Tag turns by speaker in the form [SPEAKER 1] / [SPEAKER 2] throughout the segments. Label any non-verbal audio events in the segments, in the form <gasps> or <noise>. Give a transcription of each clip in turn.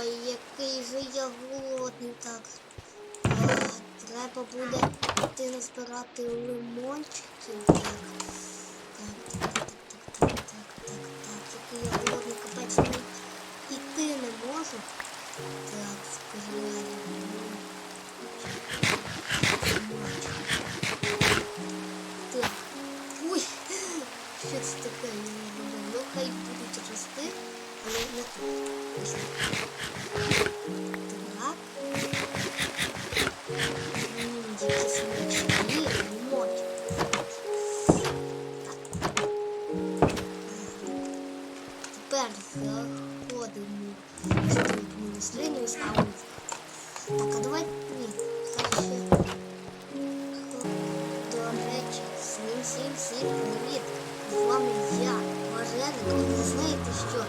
[SPEAKER 1] Ой, який же я голодний так. А, треба буде йти назбирати лимончиків. Так. Так, так, так, так, так, так, так. Який я голодний, капець іти не можу. Так, Тепер заходимо в цю рослину і ставимо. Так, а давай ні. Краще. До речі, всім всім всім привіт! З вами я, Важеник. Ви знаєте що?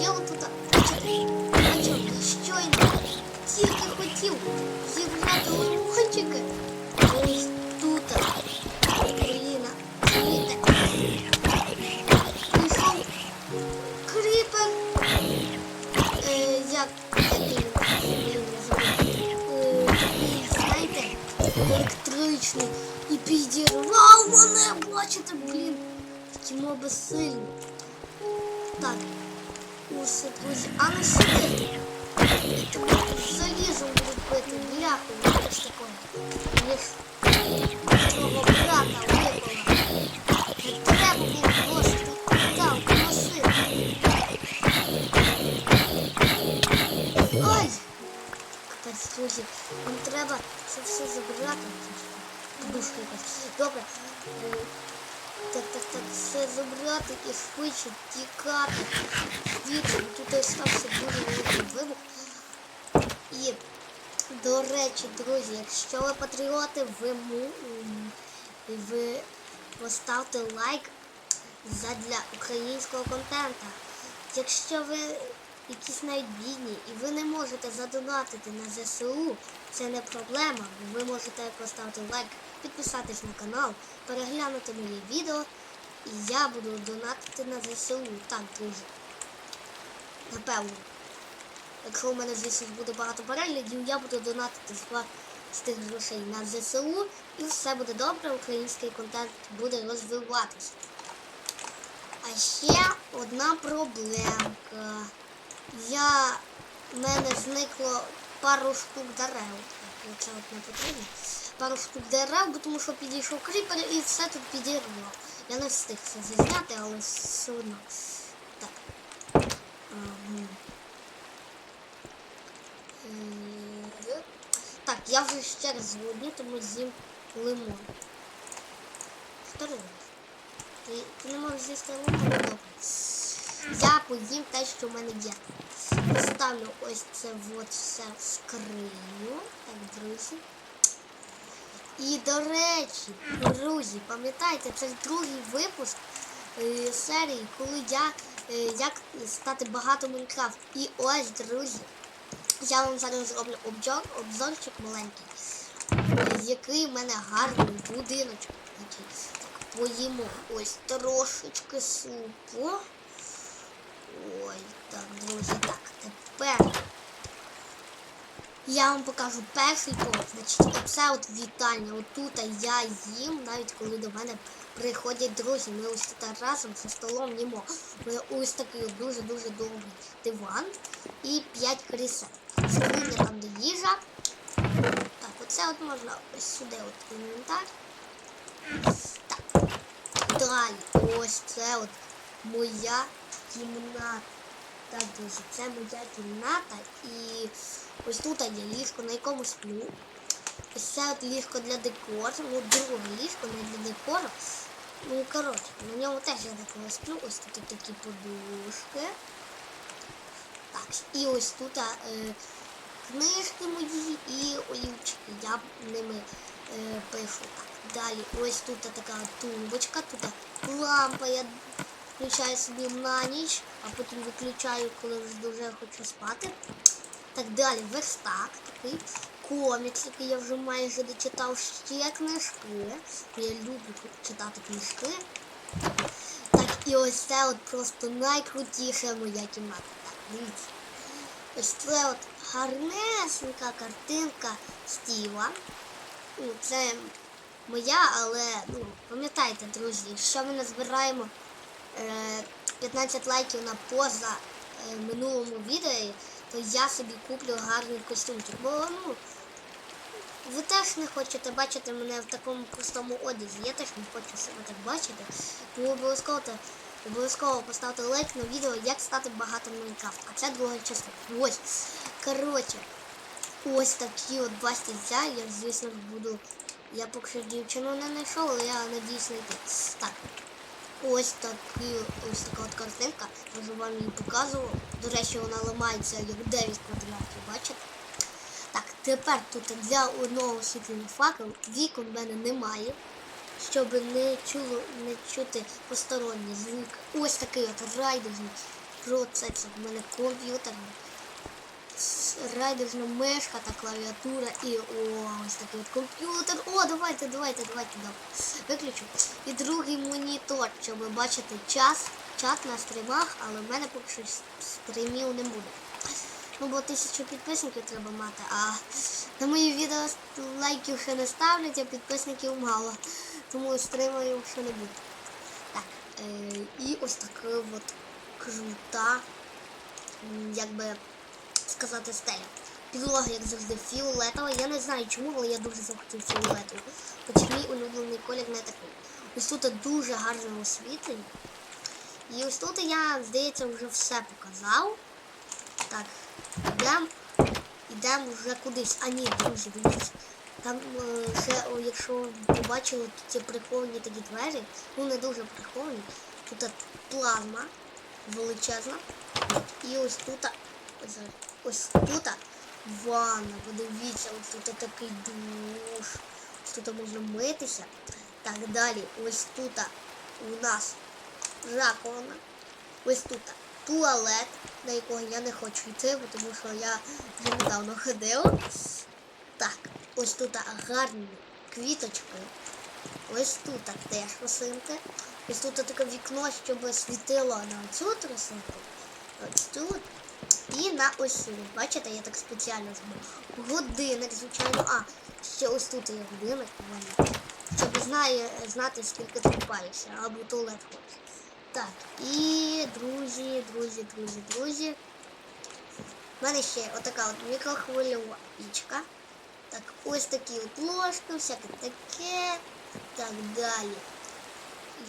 [SPEAKER 1] Я от тут бачив, щойно тільки хотів зібрати лимончики. Такі моби. Так. Усе, друзі, а на сюди. Залізом будуть бити, бляху, ж такого. Їх твого брата випала. Треба там носити. Ой! Капець, друзі, нам треба це все якась. Добре. Так, так, так, все забрати і швидше тікати. Звідси тут стався дуже великий вибух. І, до речі, друзі, якщо ви патріоти, ви, ви поставте лайк задля українського контента. Якщо ви якісь навіть бідні і ви не можете задонатити на ЗСУ, це не проблема. Ви можете поставити лайк, підписатись на канал, переглянути мої відео, і я буду донатити на ЗСУ. Так, друзі. Напевно. Якщо у мене, звісно, буде багато переглядів, я буду донатити з тих грошей на ЗСУ, і все буде добре, український контент буде розвиватися. А ще одна проблемка. Я в мене зникло пару штук дерев. Це от не потрібно. Пару штук дерев, бо тому що підійшов кріпер і все тут підірвав. Я не встиг це зазняти, але все одно. Так. Е, Так, я вже ще раз голодний, тому з'їм лимон. Робиш? Ти, ти не можеш з'їсти лимон, але добре. Я поїм те, що в мене є. Поставлю ось це от все в скриню. Так, друзі. І до речі, друзі, пам'ятаєте, це другий випуск е, серії, коли я е, як стати багато Майнкрафт. І ось, друзі, я вам зараз зроблю обзор, обзорчик маленький, який в мене гарний будиночок. Так, поїмо ось трошечки супу. Ой, так, друзі, так, тепер я вам покажу перший поверх. Значить, оце от вітальня. Отут я їм, навіть коли до мене приходять друзі. Ми ось тут разом за столом їмо. Ми ось такий дуже-дуже довгий диван і 5 крісел. Скриня там де їжа. Так, оце от можна ось сюди от інвентар. Так. Далі, ось це от моя кімната. Так, друзі, це моя кімната і ось тут є ліжко, на якому сплю. Ось це от ліжко для декору, ну друге ліжко не для декору. Ну, коротше, на ньому теж я такого сплю. Ось тут такі подушки. Так, і ось тут е, книжки мої і олівчики. Я ними е, пишу. Так, далі ось тут така тумбочка, тут лампа. Я включаю собі на ніч, а потім виключаю, коли вже дуже хочу спати. Так далі, верстак такий, комікс, який я вже майже дочитав ще книжки. Я люблю читати книжки. Так, і ось це от просто найкрутіша моя кімната. Так, дивіться. Ось це от гарнесенька картинка Стіва. Ну, це моя, але ну, пам'ятайте, друзі, якщо ми назбираємо е, 15 лайків на поза е, минулому відео, то я собі куплю гарний костюмчик. Бо ну, ви теж не хочете бачити мене в такому простому одязі. Я теж не хочу себе так бачити. Тому обов'язково обов'язково поставте лайк на відео, як стати багатим Майнкрафт. А це друга частина. Ось. Коротше, ось такі от два стільця. Я, звісно, буду. Я поки що дівчину не знайшов, але я надіюсь знайти. Так. Ось такі, ось така от картинка. Я вже вам її показував. До речі, вона ламається як 9 квадратів, бачите? Так, тепер тут для одного освітлення факел вікон в мене немає, щоб не чуло, не чути посторонні звуки. Ось такий от райдерний процесор. У мене комп'ютерний. Райдерна мишка та клавіатура і ось такий от комп'ютер. О, давайте, давайте, давайте. Виключу. І другий монітор, щоб бачити час, чат на стрімах, але в мене поки що стрімів не буде. Ну, бо тисячу підписників треба мати, а на мої відео лайків ще не ставлять, а підписників мало. Тому стримаю ще не буде. Так, е, і ось така от крута, м, як би сказати, стеля. Підлога, як завжди, фіолетова. Я не знаю чому, але я дуже захотів фіолетову. Хоч мій улюблений колір не такий. Ось тут дуже гарне освітлення. І ось тут я, здається, вже все показав. Так, йдемо йдемо вже кудись. А ні, друзі, дивіться. Там е, ще, якщо побачили, тут є приховані такі двері. Ну не дуже приховані. Тут плазма величезна. І ось тут, ось, ось тут ванна. Подивіться, ось тут такий душ. Тут можна митися. Так, далі, ось тут у нас раковина. Ось тут туалет, на якого я не хочу йти, тому що я вже недавно ходив. Так, ось тут гарні квіточки. Ось тут теж рослинки. Ось тут таке вікно, щоб світило на цю рослинку. Ось тут. І на ось. Бачите, я так спеціально зробив. Годинник, звичайно. А, ще ось тут є годинник. Щоб знає, знати, скільки ти купаєшся, або туалет ходиш. Так, і друзі, друзі, друзі, друзі. У мене ще отака от мікрохвильова пічка. Так, ось такі от ложки, всяке таке. Так далі.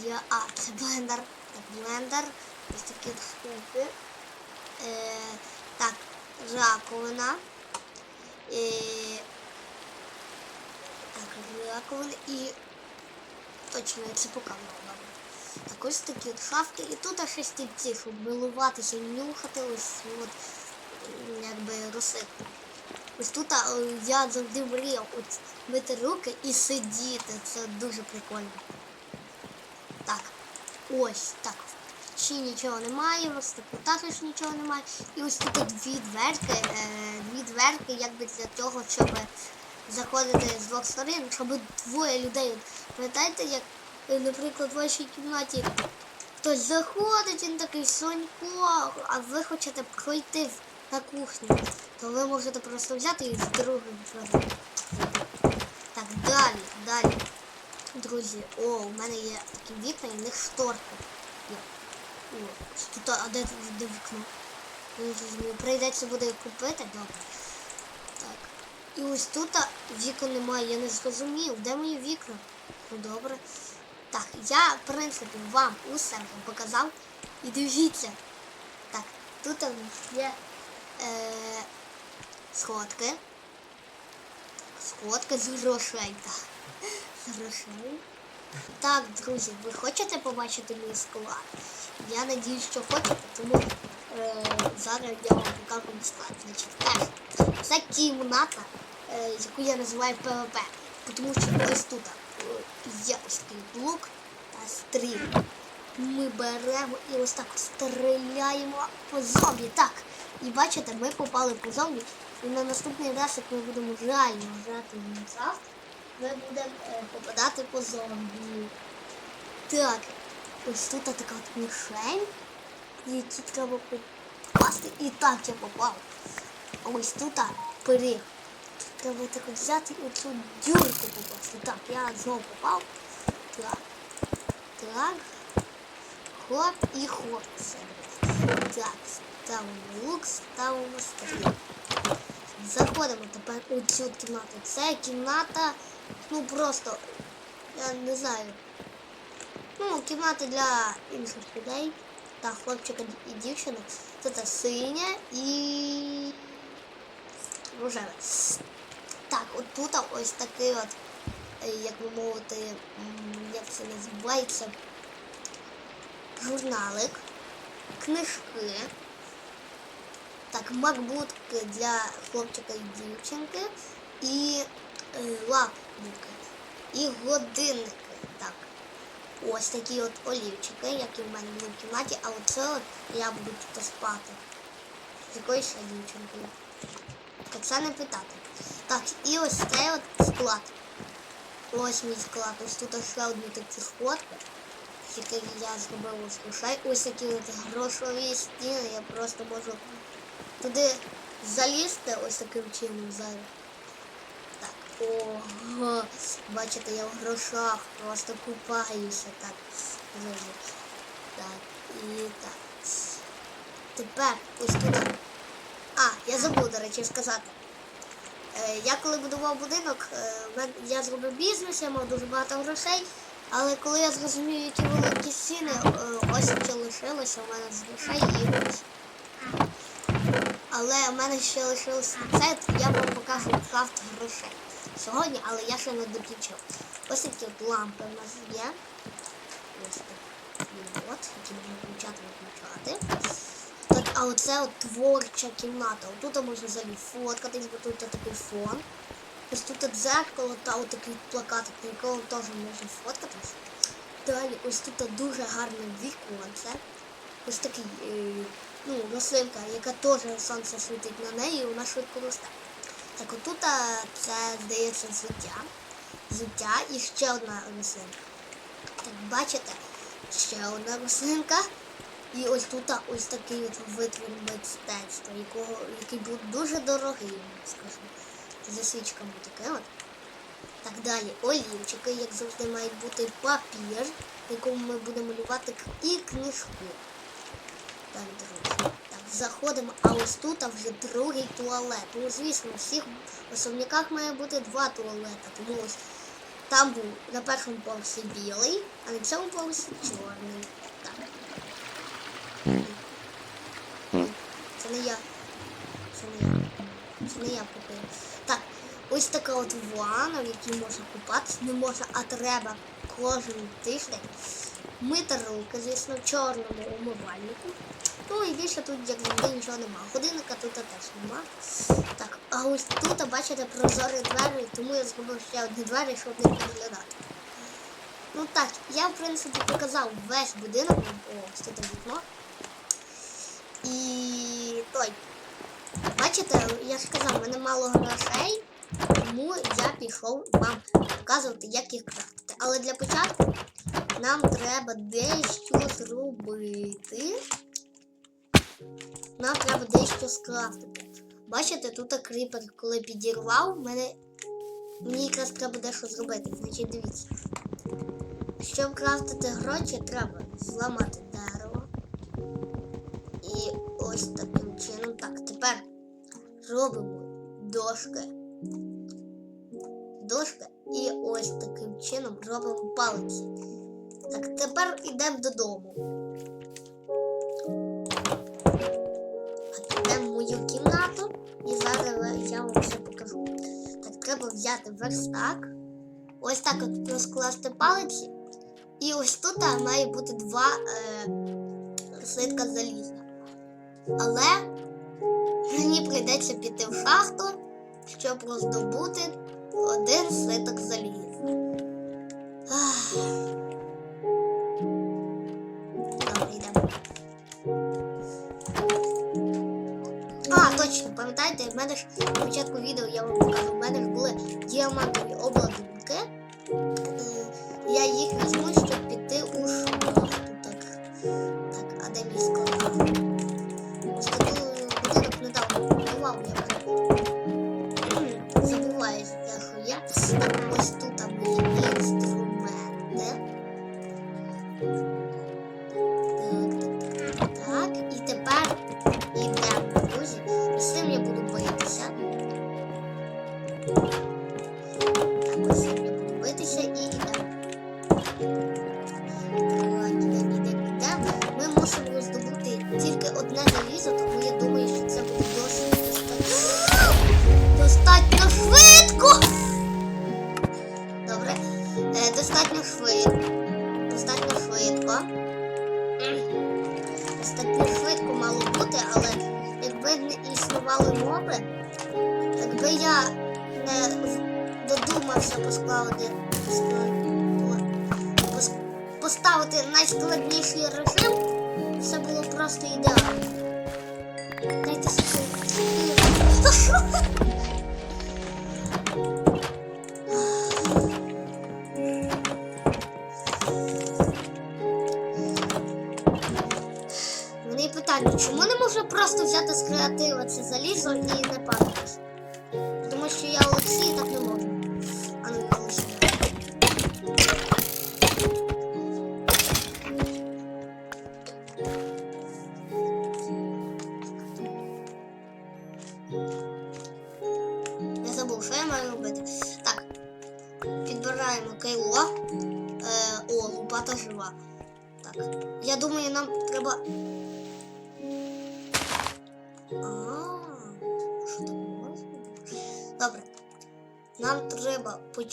[SPEAKER 1] Я, а, це блендер. Так, блендер. Ось такі от штуки. Е, так, раковина. Е, так, раковина і точно це показувала. Так ось такі от шафки. І тут ще стільці, щоб милуватися, нюхати ось от якби розсипку. Ось тут я завжди мріяв от мити руки і сидіти. Це дуже прикольно. Так, ось так. Ще нічого немає, ось тут також нічого немає. І ось тут дві дверки, е, дві дверки, якби для того, щоб заходити з двох сторон, щоб двоє людей. Пам'ятаєте, як, е, наприклад, в вашій кімнаті хтось заходить, він такий сонько, а ви хочете пройти на кухню, то ви можете просто взяти і з другим дверей. Так, далі, далі. Друзі, о, у мене є такі вікна, і в них шторки. Є. О, тут, а де, де вікно? Не зрозумів. Прийдеться буде купити, добре. Так. І ось тут вікон немає, я не зрозумів. Де мої вікна? Ну добре. Так, я, в принципі, вам усе показав. І дивіться. Так, тут є е, сходки. Сходки з грошей, так. <laughs> З грошей. Так, друзі, ви хочете побачити мій склад? Я надіюсь, що хочете, тому е, зараз я вам покажу мій склад. Значить, перше, це кімната, е, яку я називаю ПВП. Тому що ось тут е, є ось такий блок та стріл. Ми беремо і ось так стріляємо по зомбі. Так. І бачите, ми попали по зомбі. І на наступний раз, як ми будемо реально грати Майнкрафт, ми будемо е, попадати по зомбі. Так, ось тут така от мішень, які треба попасти. І так я попав. Ось тут пиріг. Тут треба так взяти оцю дюрку попасти. Так, я знову попав. Так. Так. Хоп і хоп. Так, ставимо лук, ставимо стріл. Заходимо тепер у цю кімнату. Це кімната, ну просто, я не знаю. Ну, кімната для інших людей. Та хлопчика і дівчини. Це та синя і рожеве. Так, от тут ось такий от, е, як би мовити, як це називається, журналик, книжки. Так, макбутки для хлопчика і дівчинки і е, лапники. І годинники. Так. Ось такі от олівчики, які в мене були в кімнаті, а оце от я буду тут спати. З якоюсь ще дівчинкою. Так це не питати. Так, і ось цей от склад. Ось мій склад. Ось тут ще одні такі сходки. Які я зробив ось грошей. Ось такі от грошові стіни. Я просто можу туди залізти ось таким чином зараз. Ого, бачите, я в грошах просто купаюся так. Так, і так. Тепер ось туди. А, я забув, до речі, сказати. Е, я коли будував будинок, е, я зробив бізнес, я мав дуже багато грошей. Але коли я зрозумів, які великі ціни, е, ось що лишилося у мене з грошей і ось. Але в мене ще лишилося це, я вам покажу крафт грошей сьогодні, але я ще не докінчив. Ось такі от лампи в нас є. Ось такі от, які можна включати, виключати. Так, а оце от творча кімната. Отут можна взагалі фоткатись, бо тут такий фон. Ось тут от дзеркало та от такий плакатик, на якому теж можна фоткатись. Далі ось тут дуже гарне віконце. Ось такий, е, ну, рослинка, яка теж сонце світить на неї, і вона швидко росте. Так отут це, здається, взуття. Взуття і ще одна рослинка. Так, бачите, ще одна рослинка. І ось тут ось такий витвір мистецтва, якого, який був дуже дорогий, скажу. За свічками таке от. Так далі, олівчики, як завжди, мають бути папір, в якому ми будемо малювати і книжки. Так, друзі. Заходимо, а ось тут а вже другий туалет. Ну, звісно, у всіх особняках має бути два туалети. Тому ось там був на першому поверсі білий, а на цьому поверсі чорний. Так. Це не я. Це не я. Це не я купив. Так, ось така от ванна, в якій можна купатися. Не можна, а треба кожен тиждень мити руки, звісно, в чорному умивальнику. Ну і більше тут, як завжди, нічого нема. Годинника тут теж нема. Так, а ось тут, бачите, прозорі двері, тому я зробив ще одні двері, щоб не підглядати. Ну так, я в принципі показав весь будинок. Ось тут вікно. І той. Бачите, я ж казав, в мене мало грошей, тому я пішов вам показувати, як їх крафтити. Але для початку нам треба дещо зробити. Нам треба дещо скрафтити. Бачите, тут кріпер, коли підірвав, мене... мені якраз треба дещо зробити. Значить, дивіться. Щоб крафтити гроші, треба зламати дерево. І ось таким чином. Так, тепер робимо дошки. Дошки. І ось таким чином робимо палиці. Так, тепер йдемо додому. Йдемо в мою кімнату і зараз я вам все покажу. Так, треба взяти верстак. Ось так от розкласти палиці. І ось тут має бути два е, слитка заліза. Але мені прийдеться піти в шахту, щоб роздобути один слиток заліза. Ах. Пам'ятаєте, в мене ж на початку відео я вам покажу, в мене ж були діамантові обладунки. Я їх візьму, взяти з креатива це залізо і не падатись?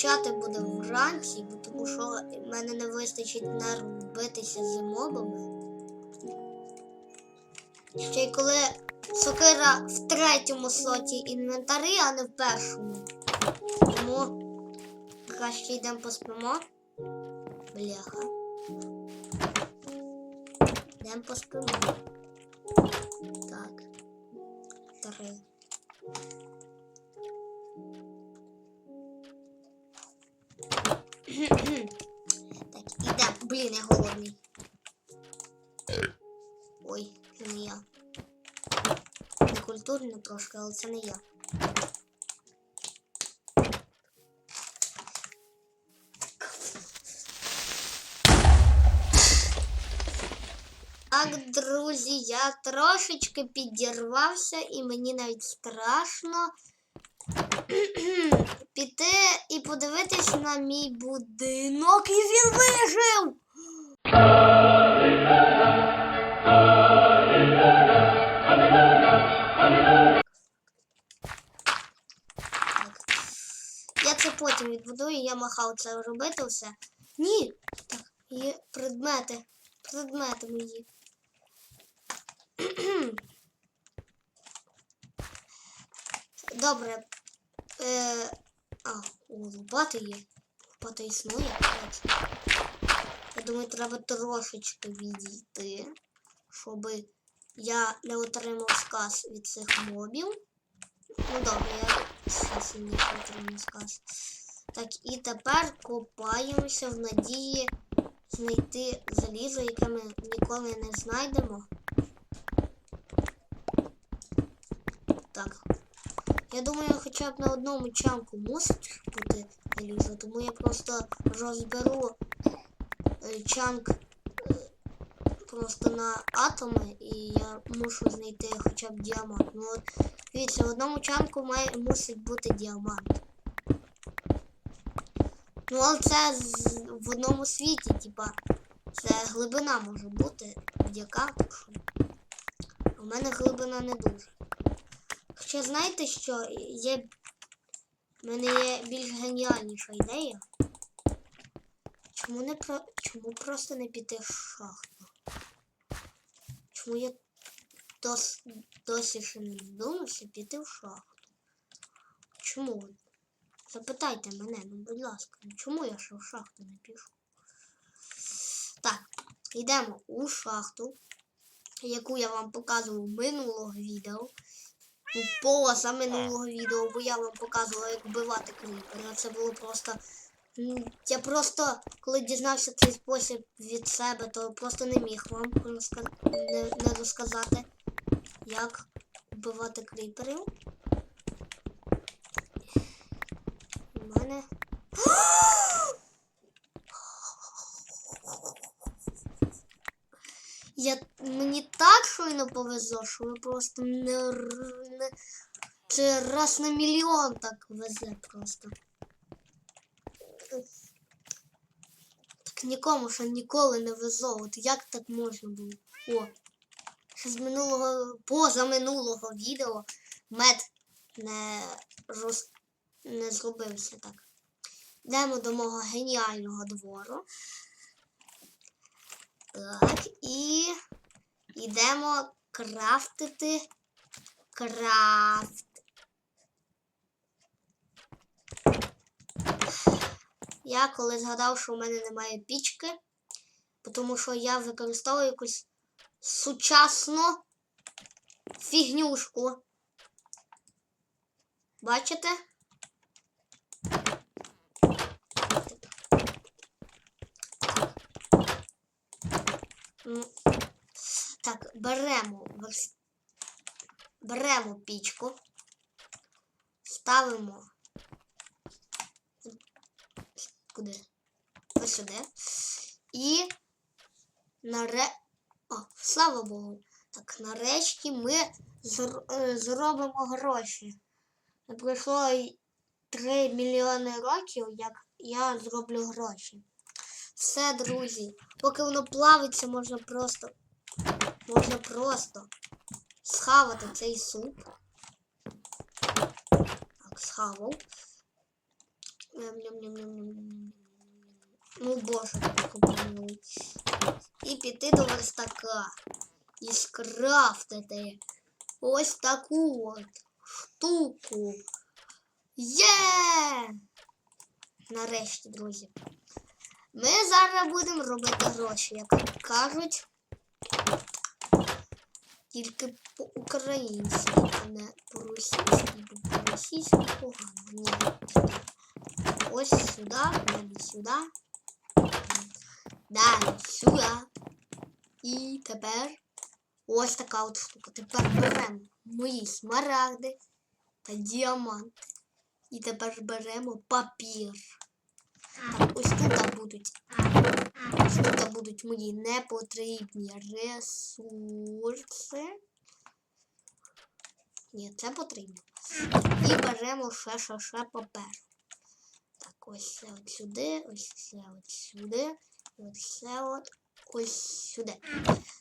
[SPEAKER 1] Почати буде вранці, тому що в мене не вистачить нерв битися з мобами. Ще й коли сокира в третьому слоті інвентарі, а не в першому. Тому краще йдемо поспимо. Бляха. Йдемо поспимо. Так. Три. так, ідемо. Блін, я голодний. Ой, це не я. Некультурно трошки, але це не я. Так, друзі, я трошечки підірвався і мені навіть страшно <clears throat> піти і подивитись на мій будинок, і він вижив. Я це потім відбудую, я махав це робити все. Ні, так, є предмети. Предмети мої. <clears throat> Добре. Е, а, о, лопата є. Лопата існує. Я думаю, треба трошечки відійти, щоб я не отримав сказ від цих мобів. Ну добре, я все сильніше отримав сказ. Так, і тепер копаємося в надії знайти залізо, яке ми ніколи не знайдемо. Так. Я думаю, хоча б на одному чанку мусить бути залізо, тому я просто розберу е, чанк е, просто на атоми і я мушу знайти хоча б діамант. Ну от дивіться, в одному чанку має мусить бути діамант. Ну, але це з, в одному світі, типа, це глибина може бути будь-яка, так що. В мене глибина не дуже. Хоча знаєте що, є. В мене є більш геніальніша ідея. Чому не про. Чому просто не піти в шахту? Чому я дос... досі ще не додумався піти в шахту? Чому? Запитайте мене, ну будь ласка, ну чому я ще в шахту не пішов? Так, йдемо у шахту, яку я вам показував минулого відео. Ну, поза минулого відео, бо я вам показувала, як вбивати кріпера. Це було просто. Я просто, коли дізнався цей спосіб від себе, то просто не міг вам не, не розказати, як вбивати кріперів. У мене. <gasps> Я, мені так щойно повезло, що ви просто не, не це раз на мільйон так везе просто. Так нікому ще ніколи не везло. От як так можна було? О, ще з минулого, позаминулого відео мед не, роз, не зробився так. Йдемо до мого геніального двору. Так, і йдемо крафтити крафт. Я коли згадав, що в мене немає пічки, тому що я використовую якусь сучасну фігнюшку. Бачите? Так, беремо беремо пічку, ставимо куди? Ось сюди. І наре... О, слава Богу. Так, нарешті ми зр... е, зробимо гроші. Пройшло й 3 мільйони років, як я зроблю гроші. Все, друзі. Поки воно плавиться, можна просто. Можна просто схавати цей суп. Так, схавав. Ну, боже. І піти до верстака. І скрафтити ось таку от штуку. Є! Нарешті, друзі. Ми зараз будемо робити гроші, як кажуть. Тільки по-українськи, а не по-російськи, по-російськи погано. Ні. Ось сюди, далі сюди. Далі сюди. І тепер ось така от штука. Тепер беремо мої смарагди та діаманти. І тепер беремо папір. Ось тут будуть. Ось тут будуть мої непотрібні ресурси. Ні, це потрібно. І беремо ще ще ще паперу. Так, ось це от сюди, ось це от сюди, ось це от ось сюди.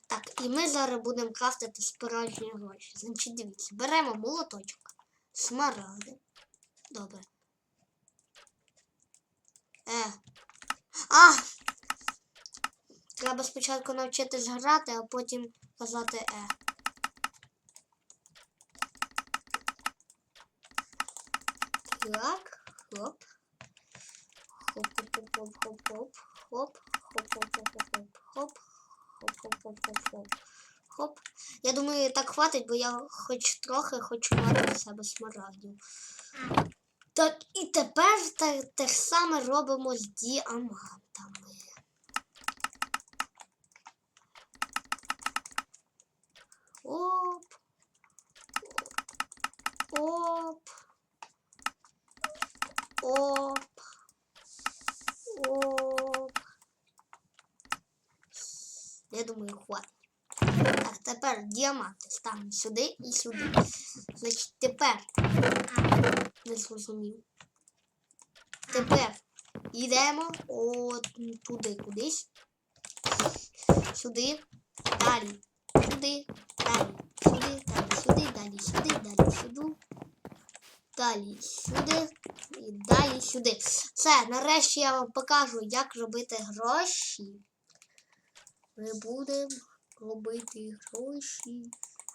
[SPEAKER 1] Так, і ми зараз будемо крафтити справжні гроші. Значить, дивіться, беремо молоточок, смарагди. Добре. Е. А! Треба спочатку навчитись грати, а потім казати е. Так, хоп. Хоп-хоп-хоп-хоп-хоп. Хоп. Хоп-хоп-хоп-хоп-хоп. Хоп. Хоп-хоп-хоп-хоп-хоп. Хоп. Я думаю, так хватить, бо я хоч трохи хочу мати в себе смарагдів. Так, і тепер те, те ж саме робимо з діамантами. Оп. Оп. Оп. Оп. Я думаю, хватить. Так, тепер діаманти ставимо сюди і сюди. Значить, тепер не зрозумів. Тепер йдемо от туди кудись. Сюди, далі, сюди, далі, сюди, далі, сюди, далі, сюди, далі, сюди. Далі сюди і далі сюди. Все, нарешті я вам покажу, як робити гроші. Ми будемо робити гроші.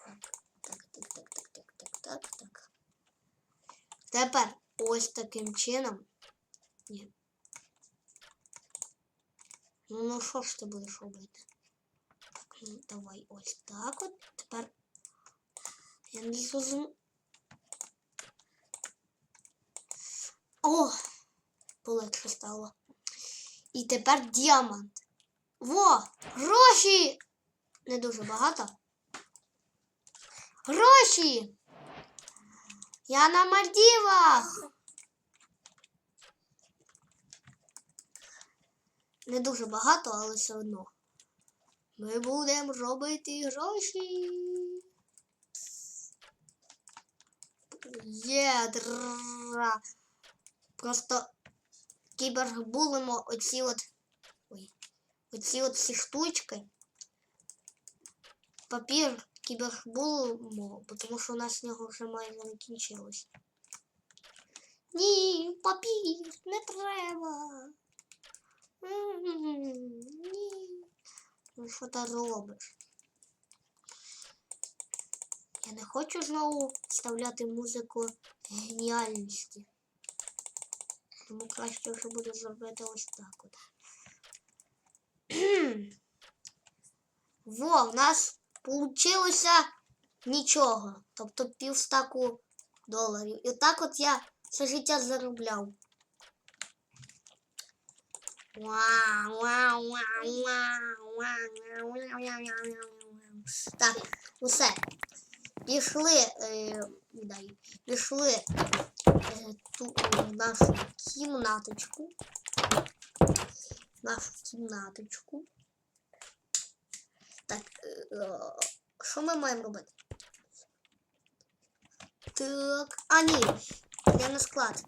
[SPEAKER 1] Так, так, так, так, так, так, так, так. Тепер ось таким чином. Ні. Ну, ну що ж ти будеш робити? Ну, давай ось так от. Тепер. Я не зрозумів. О! Полегше стало. І тепер діамант. Во! Гроші! Не дуже багато. Гроші! Я на Мальдівах. Не дуже багато, але все одно. Ми будемо робити гроші. Єдра. Просто кібербулимо оці от... Ой. Оці от ці штучки. Папір кібербулимо, тому що у нас з нього вже майже не кінчилось. Ні, папір, не треба. М, Ні. Ну що ти робиш? Я не хочу знову вставляти музику геніальності. Тому краще вже буде зробити ось так от. <clears throat> Во, в нас Получилося нічого. Тобто півстаку доларів. І так от я все життя заробляв. Так, усе. Пішли. Е, дай, пішли е, ту нашу кімнаточку. Нашу кімнаточку. Так, е, що ми маємо робити? Так, а ні, я на склад.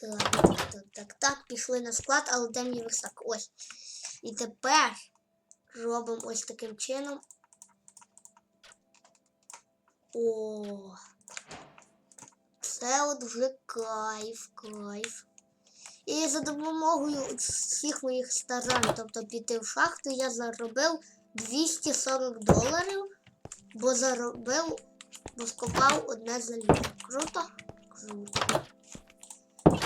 [SPEAKER 1] Так, так, так, так, так, пішли на склад, але де мій верстак? Ось. І тепер робимо ось таким чином. О. Це от вже кайф, кайф. І за допомогою всіх моїх старань, тобто піти в шахту, я заробив 240 доларів, бо заробив, бо скопав одне залізо. Круто? Круто.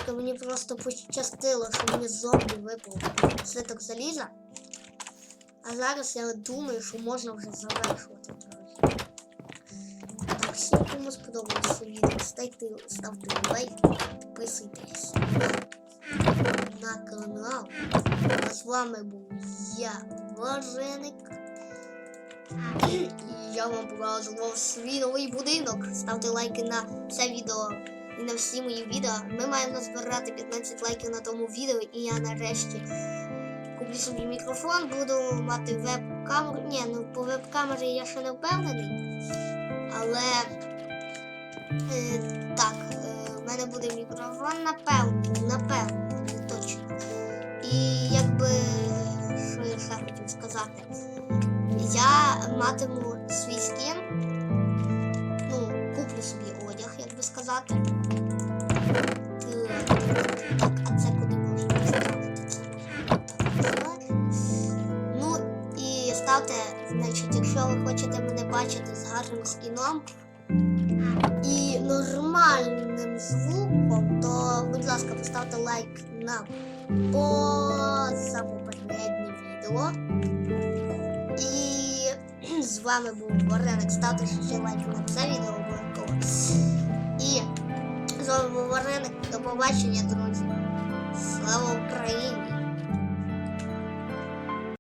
[SPEAKER 1] То мені просто пощастило, що мені зомбі випав слиток заліза. А зараз я думаю, що можна вже завершувати. Так, всім кому сподобалося відео, ставте лайк, підписуйтесь на канал. А з вами був я, Воженик. І я вам показував свій будинок. Ставте лайки на це відео і на всі мої відео. Ми маємо назбирати 15 лайків на тому відео, і я нарешті куплю собі мікрофон, буду мати веб-камеру. Ні, ну по веб-камері я ще не впевнений. Але е, так, е, в мене буде мікрофон, напевно, напевно, я матиму свій скін. Ну, куплю собі одяг, як би сказати. Так, а це куди можна поставити? Ну і ставте, значить, якщо ви хочете мене бачити з гарним скіном і нормальним звуком, то, будь ласка, поставте лайк на позапопереднє відео. З вами був Вареник. Ставте ще лайк на це відео обов'язково. І з вами був Варенок. До побачення, друзі. Слава Україні!